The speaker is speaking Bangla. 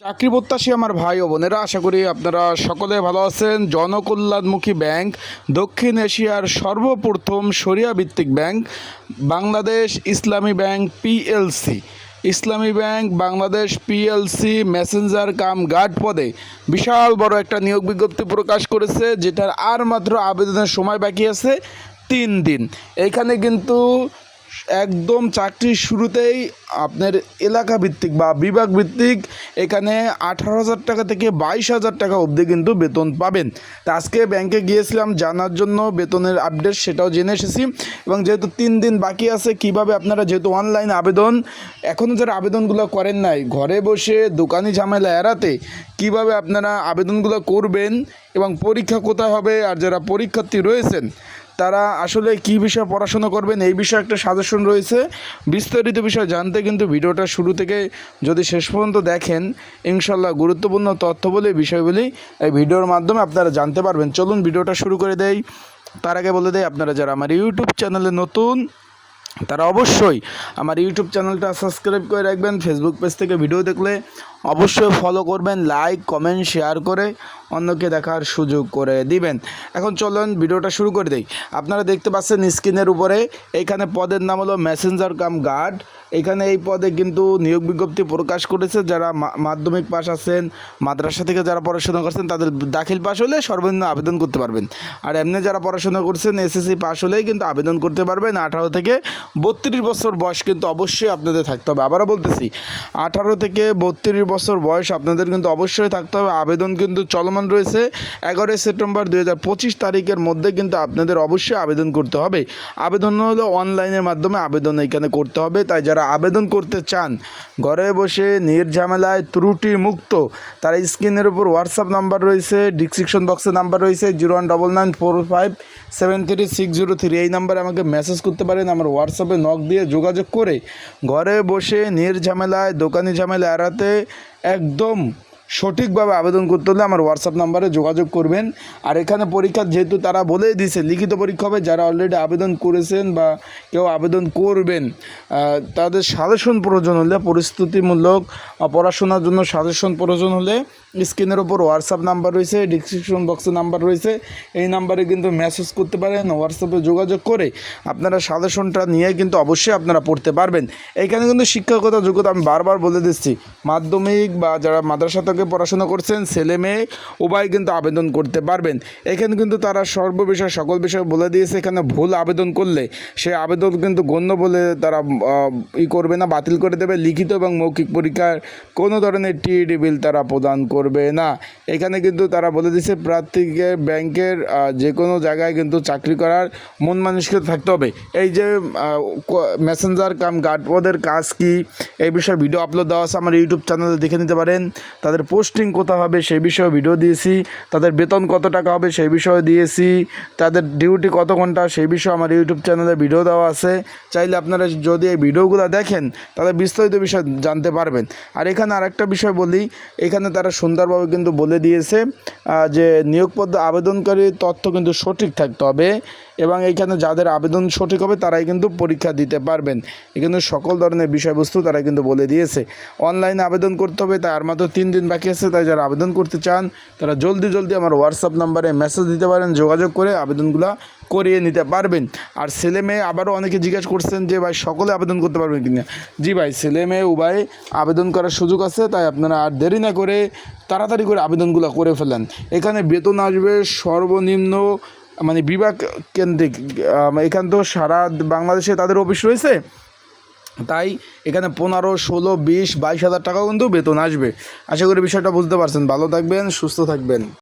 চাকরি প্রত্যাশী আমার ভাই ও বোনেরা, আশা করি আপনারা সকলে ভালো আছেন। জনকল্যাণমুখী ব্যাংক, দক্ষিণ এশিয়ার সর্বপ্রথম সরিয়া ভিত্তিক bank, Bangladesh Islami bank PLC. Islami bank, Bangladesh PLC messenger cum guard পদে বিশাল বড় একটা নিয়োগ বিজ্ঞপ্তি প্রকাশ করেছে, যেটার আর মাত্র আবেদনের সময় বাকি আছে তিন দিন। এখানে কিন্তু একদম চাকরির শুরুতেই আপনার এলাকা ভিত্তিক বা বিভাগ ভিত্তিক এখানে আঠারো হাজার টাকা থেকে বাইশ হাজার টাকা অবধি কিন্তু বেতন পাবেন। তা আজকে ব্যাংকে গিয়েছিলাম, জানার জন্য বেতনের আপডেট সেটাও জেনে এসেছি এবং যেহেতু তিন দিন বাকি আছে, কীভাবে আপনারা যেহেতু অনলাইন আবেদন এখনও যারা আবেদনগুলো করেন নাই, ঘরে বসে দোকানি ঝামেলা এড়াতে কীভাবে আপনারা আবেদনগুলো করবেন এবং পরীক্ষা কোথায় হবে আর যারা পরীক্ষার্থী রয়েছেন তারা আসলে কি বিষয়ে পড়াশোনা করবেন এই বিষয়ে একটা সাজেশন রয়েছে। বিস্তারিত বিষয় জানতে কিন্তু ভিডিওটা শুরু থেকে যদি শেষ পর্যন্ত দেখেন ইনশাল্লাহ গুরুত্বপূর্ণ তথ্য বলে বিষয়গুলি এই ভিডিওর মাধ্যমে আপনারা জানতে পারবেন। চলুন ভিডিওটা শুরু করে দেয় তার আগে বলে দেয় আপনারা যারা আমার ইউটিউব চ্যানেলে নতুন তারা অবশ্যই আমার ইউটিউব চ্যানেলটা সাবস্ক্রাইব করে রাখবেন ফেসবুক পেজ থেকে ভিডিও দেখলে অবশ্যই ফলো করবেন লাইক কমেন্ট শেয়ার করে অন্যকে দেখার সুযোগ করে দিবেন। এখন চলুন ভিডিওটা শুরু করে দিই। আপনারা দেখতে পাচ্ছেন স্ক্রিনের উপরে এইখানে পদের নাম হলো মেসেঞ্জার কাম গার্ড এখানে এই পদে কিন্তু নিয়োগ বিজ্ঞপ্তি প্রকাশ করেছে যারা মাধ্যমিক পাস আছেন, মাদ্রাসা থেকে যারা পড়াশোনা করছেন, তাদের দাখিল পাস হলে সর্বনিম্ন আবেদন করতে পারবেন। আর এমনি যারা পড়াশোনা করছেন এসএসসি পাস হলেই কিন্তু আবেদন করতে পারবেন। আঠারো থেকে বত্রিশ বছর বয়স কিন্তু অবশ্যই আপনাদের থাকতে হবে। আবারও বলতেছি, আঠারো থেকে বত্রিশ বছর বয়স আপনাদের কিন্তু অবশ্যই থাকতে হবে। আবেদন কিন্তু চলমান রয়েছে। এগারোই সেপ্টেম্বর দুই হাজার পঁচিশ তারিখের মধ্যে কিন্তু আপনাদের অবশ্যই আবেদন করতে হবে। আবেদন হলো অনলাইনের মাধ্যমে আবেদন এখানে করতে হবে। তাই যারা আবেদন করতে চান, ঘরে বসে নির্ঝামেলায় ত্রুটি মুক্ত, তারা স্ক্রিনের উপর হোয়াটসঅ্যাপ নাম্বার রয়েছে ডিসক্রিপশন বক্সের নাম্বার রয়েছে zero one double nine four five seven three six zero three এই নাম্বারে আমাকে মেসেজ করতে পারেন, আমার হোয়াটসঅ্যাপে নক দিয়ে যোগাযোগ করে। ঘরে বসে নির্ঝামেলায় দোকানি ঝামেলা এড়াতে একদম সঠিকভাবে আবেদন করতে হলে আমার হোয়াটসঅ্যাপ নাম্বারে যোগাযোগ করবেন। আর এখানে পরীক্ষা যেহেতু তারা বলেই দিয়েছে, লিখিত পরীক্ষা হবে, যারা অলরেডি আবেদন করেছেন বা কেউ আবেদন করবেন তাদের সাজেশন প্রয়োজন হলে পরিস্থিতিমূলক পড়াশোনার জন্য সাজেশন প্রয়োজন হলে স্ক্রিনের ওপর হোয়াটসঅ্যাপ নাম্বার রয়েছে ডিসক্রিপশন বক্সে নাম্বার রয়েছে। এই নাম্বারে কিন্তু মেসেজ করতে পারেন হোয়াটসঅ্যাপে যোগাযোগ করে আপনারা সাজেশনটা নিয়ে কিন্তু অবশ্যই আপনারা পড়তে পারবেন। এখানে কিন্তু শিক্ষকতা যোগ্যতা আমি বারবার বলে দিচ্ছি, মাধ্যমিক বা যারা মাদ্রাসা পড়াশোনা করছেন, ছেলে মেয়ে, উভয় কিন্তু আবেদন করতে পারবেন। এখানে কিন্তু তারা সর্ববিষয় সকল বিষয় বলে দিয়েছে, এখানে ভুল আবেদন করলে সে আবেদন কিন্তু গণ্য বলে তারা ই করবে না, বাতিল করে দেবে। লিখিত এবং মৌখিক পরীক্ষার কোনো ধরনের টিইডি বিল তারা প্রদান করবে না। এখানে কিন্তু তারা বলে দিয়েছে, প্রার্থীকে ব্যাংকের যে কোনো জায়গায় কিন্তু চাকরি করার মন মানুষকে থাকতে হবে। এই যে মেসেঞ্জার কাম গার্ড পদের কাজ কি, এই বিষয়ে ভিডিও আপলোড দেওয়া আছে, আমার ইউটিউব চ্যানেলে দেখে নিতে পারেন। তাদের পোস্টিং কোথায় হবে সেই বিষয়ে ভিডিও দিয়েছি। তাদের বেতন কত টাকা হবে সেই বিষয়ে দিয়েছি। তাদের ডিউটি কত ঘণ্টা সেই বিষয়ে আমার ইউটিউব চ্যানেলে ভিডিও দেওয়া আছে। চাইলে আপনারা যদি এই ভিডিওগুলো দেখেন, তাহলে বিস্তারিত বিষয় জানতে পারবেন। আর এখানে আরেকটা বিষয় বলি, এখানে তারা সুন্দরভাবে কিন্তু বলে দিয়েছে যে নিয়োগ পদ আবেদনকারীর তথ্য কিন্তু সঠিক থাকতে হবে এবং এইখানে যাদের আবেদন সঠিক হবে, তারাই কিন্তু পরীক্ষা দিতে পারবেন। এখানে সকল ধরনের বিষয়বস্তু তারা কিন্তু বলে দিয়েছে। অনলাইনে আবেদন করতে হবে, তাই আর মাত্র তিন দিন বাকি আছে, তাই যারা আবেদন করতে চান, তারা জলদি জলদি আমার হোয়াটসঅ্যাপ নাম্বারে মেসেজ দিতে পারেন, যোগাযোগ করে আবেদনগুলো করিয়ে নিতে পারবেন। আর ছেলে মেয়ে আবারও অনেকে জিজ্ঞেস করছেন যে, ভাই, সকলে আবেদন করতে পারবেন কিনা? জি ভাই, ছেলে মেয়ে, উভয় আবেদন করার সুযোগ আছে, তাই আপনারা আর দেরি না করে তাড়াতাড়ি করে আবেদনগুলো করে ফেলেন। এখানে বেতন আসবে সর্বনিম্ন মানে বিভাগ কেন্দ্রিক এখান তো সারা বাংলাদেশে তাদের অফিস রয়েছে। তাই এখানে পনেরো, ষোলো, বিশ, বাইশ হাজার টাকাও কিন্তু বেতন আসবে। আশা করি বিষয়টা বুঝতে পারছেন। ভালো থাকবেন, সুস্থ থাকবেন।